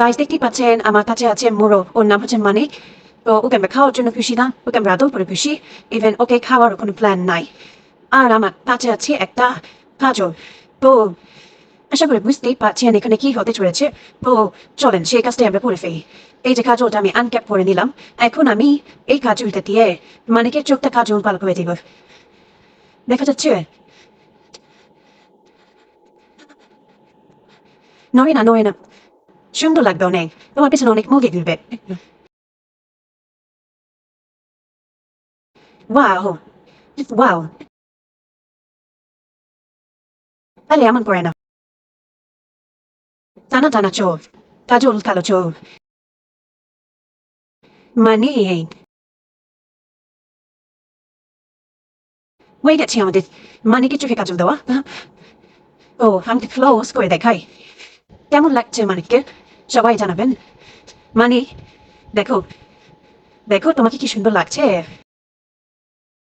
Guys দেখতেই পাচ্ছেন, আমার কাছে আছে মোরো ওর নাম হচ্ছে মানিক। তো ওকে আমরা খাওয়ার জন্য খুশি না, ওকে আমরা আদৌ করে খুশি। ইভেন ওকে খাওয়ার কোনো প্ল্যান নাই। আর আমার কাছে আছে একটা কাজল তো আশা করি বুঝতেই পারছেন এখানে কি হতে চলেছে। তো চলেন, সেই কাজটাই আমরা করে ফেলি। এই যে কাজলটা আমি আনক্যাপ করে নিলাম। এখন আমি এই কাজলটা দিয়ে মানিকের চোখটা কাজল ভালো করে দিব দেখা যাচ্ছে। নয় না নয় না সুন্দর লাগবে অনেক তোমার পেছনে অনেক মুখে ঘুরবে ওয়াও ওয়াও তাহলে এমন করে না টানা টানা চোখ কাজল কালো চোখ মানে হয়ে গেছে আমাদের মানে কি চোখে কাজল দেওয়া ও আমি ক্লোজ করে দেখাই কেমন লাগছে মানিককে? সবাই জানাবেন। মানি দেখো দেখো তোমাকে কি সুন্দর লাগছে।